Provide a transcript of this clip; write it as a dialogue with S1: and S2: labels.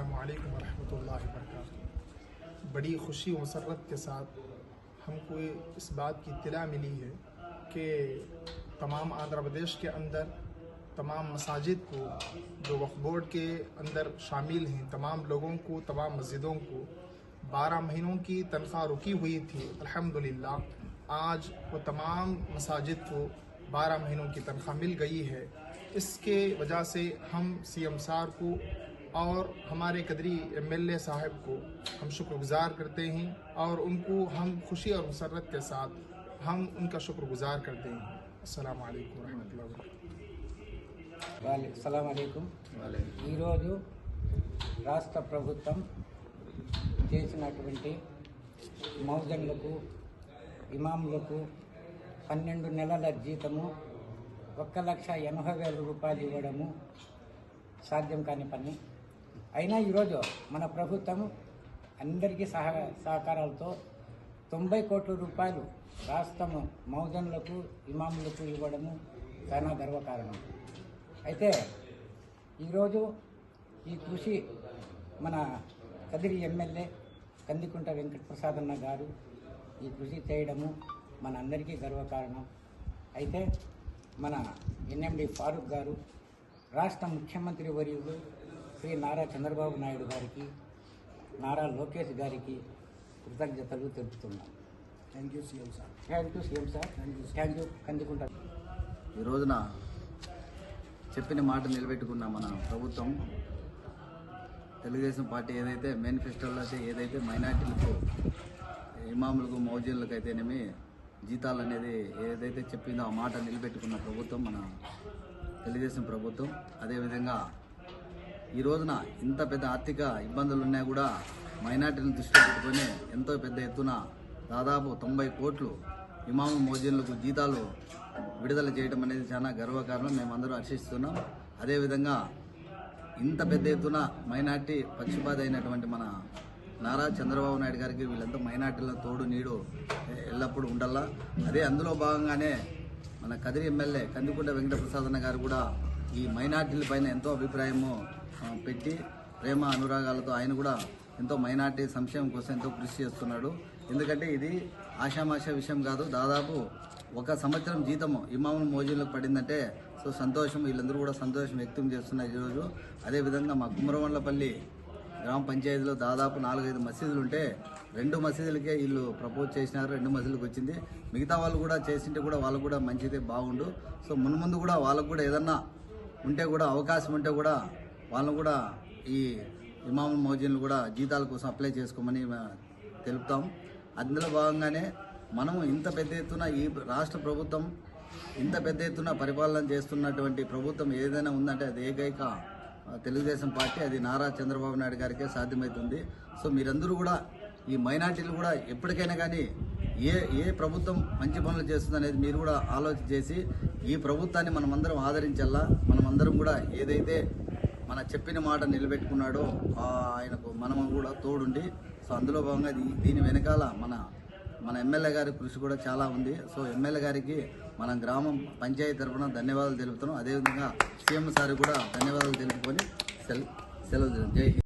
S1: السلام علیکم ورحمۃ اللہ وبرکاتہ۔ بڑی خوشی و مسرت کے ساتھ ہم کو اس بات کی اطلاع ملی ہے کہ تمام آندھرا پردیش کے اندر تمام مساجد کو، جو وقف بورڈ کے اندر شامل ہیں، تمام لوگوں کو، تمام مسجدوں کو بارہ مہینوں کی تنخواہ رکی ہوئی تھی۔ الحمدللہ، آج وہ تمام مساجد کو بارہ مہینوں کی تنخواہ مل گئی ہے۔ اس کے وجہ سے ہم سی ایم سار کو और हमारे Kadiri M L A साहब को हम शुक्रगुजार करते हैं और उनको हम खुशी और मसरत के साथ हम उनका शुक्रगुजार करते हैं अस्सलाम वालेकुम रहमतुल्लाहि व बरकातुहू
S2: వాళ్ళ సలాం అలైకుం ఈరోజు రాష్ట్ర ప్రభుత్వం చేసినటువంటి మౌజన్లకు ఇమాములకు పన్నెండు నెలల జీతము ఒక్క లక్ష ఎనభై వేల రూపాయలు ఇవ్వడము సాధ్యం కాని పని అయినా ఈరోజు మన ప్రభుత్వం అందరికీ సహ సహకారాలతో తొంభై కోట్ల రూపాయలు రాష్ట్రము మౌజన్లకు ఇమాములకు ఇవ్వడము చాలా గర్వకారణం. అయితే ఈరోజు ఈ కృషి మన కదిరి ఎమ్మెల్యే కందికుంట వెంకట ప్రసాదన్న గారు ఈ కృషి చేయడము మన అందరికీ గర్వకారణం. అయితే మన ఎన్ఎండి ఫారూక్ గారు రాష్ట్ర ముఖ్యమంత్రి వర్యులు శ్రీ నారా చంద్రబాబు నాయుడు గారికి నారా లోకేష్ గారికి కృతజ్ఞతలు తెలుపుతున్నాం.
S3: Thank you CM sir
S2: thank you CM sir thank you Kandikunta.
S4: ఈ రోజున చెప్పిన మాట నిలబెట్టుకున్న మన ప్రభుత్వం తెలుగుదేశం పార్టీ ఏదైతే మేనిఫెస్టోలో అయితే ఏదైతే మైనార్టీలకు ఇమాములకు మౌజీలకు అయితేనేమి జీతాలు అనేది ఏదైతే చెప్పిందో ఆ మాట నిలబెట్టుకున్న ప్రభుత్వం మన తెలుగుదేశం ప్రభుత్వం. అదేవిధంగా ఈ రోజున ఇంత పెద్ద ఆర్థిక ఇబ్బందులు ఉన్నా కూడా మైనార్టీలను దృష్టిలో పెట్టుకొని ఎంతో పెద్ద ఎత్తున దాదాపు తొంభై కోట్లు ఇమాము మోజీన్లకు జీతాలు విడుదల చేయడం అనేది చాలా గర్వకారణం. మేమందరూ హర్షిస్తున్నాం. అదేవిధంగా ఇంత పెద్ద ఎత్తున మైనార్టీ పక్షపాతి అయినటువంటి మన నారా చంద్రబాబు నాయుడు గారికి వీళ్ళంతా మైనార్టీల తోడు నీడు ఎల్లప్పుడూ ఉండాలా? అదే అందులో భాగంగానే మన కదిరి ఎమ్మెల్యే కందికుంట వెంకటప్రసాద్ అన్న గారు కూడా ఈ మైనార్టీల పైన ఎంతో అభిప్రాయము పెట్టి ప్రేమ అనురాగాలతో ఆయన కూడా ఎంతో మైనార్టీ సంక్షేమం కోసం ఎంతో కృషి చేస్తున్నాడు. ఎందుకంటే ఇది ఆషామాష విషయం కాదు. దాదాపు ఒక సంవత్సరం జీతము ఇమాముల మోజీలకు పడిందంటే సో సంతోషం వీళ్ళందరూ కూడా సంతోషం వ్యక్తం చేస్తున్నారు ఈరోజు. అదేవిధంగా మా కుమరవండ్లపల్లి గ్రామ పంచాయతీలో దాదాపు నాలుగైదు మసీదులు ఉంటే రెండు మసీదులకే వీళ్ళు ప్రపోజ్ చేసినారు రెండు మసీదులకు వచ్చింది. మిగతా వాళ్ళు కూడా చేసింటే కూడా వాళ్ళకు కూడా మంచిదే బాగుండు. సో మున్ముందు కూడా వాళ్ళకు కూడా ఏదన్నా ఉంటే కూడా అవకాశం ఉంటే కూడా వాళ్ళను కూడా ఈ ఇమాముల్ మోజీన్లు కూడా జీతాల కోసం అప్లై చేసుకోమని తెలుపుతాం. అందులో భాగంగానే మనం ఇంత పెద్ద ఎత్తున ఈ రాష్ట్ర ప్రభుత్వం ఇంత పెద్ద ఎత్తున పరిపాలన చేస్తున్నటువంటి ప్రభుత్వం ఏదైనా ఉందంటే అది ఏకైక తెలుగుదేశం పార్టీ అది నారా చంద్రబాబు నాయుడు గారికే సాధ్యమవుతుంది సో మీరందరూ కూడా ఈ మైనార్టీలు కూడా ఎప్పటికైనా కానీ ఏ ఏ ప్రభుత్వం మంచి పనులు చేస్తుంది అనేది మీరు కూడా ఆలోచన చేసి ఈ ప్రభుత్వాన్ని మనమందరం ఆదరించాలా మనమందరం కూడా ఏదైతే మన చెప్పిన మాట నిలబెట్టుకున్నాడో ఆయనకు మనము కూడా తోడుండి సో అందులో భాగంగా దీని వెనకాల మన మన ఎమ్మెల్యే గారి కృషి కూడా చాలా ఉంది. సో ఎమ్మెల్యే గారికి మన గ్రామం పంచాయతీ తరఫున ధన్యవాదాలు తెలుపుతున్నాం. అదేవిధంగా సీఎం సార్ కూడా ధన్యవాదాలు తెలుపుకొని సెల్ సెలవు జై హింద్.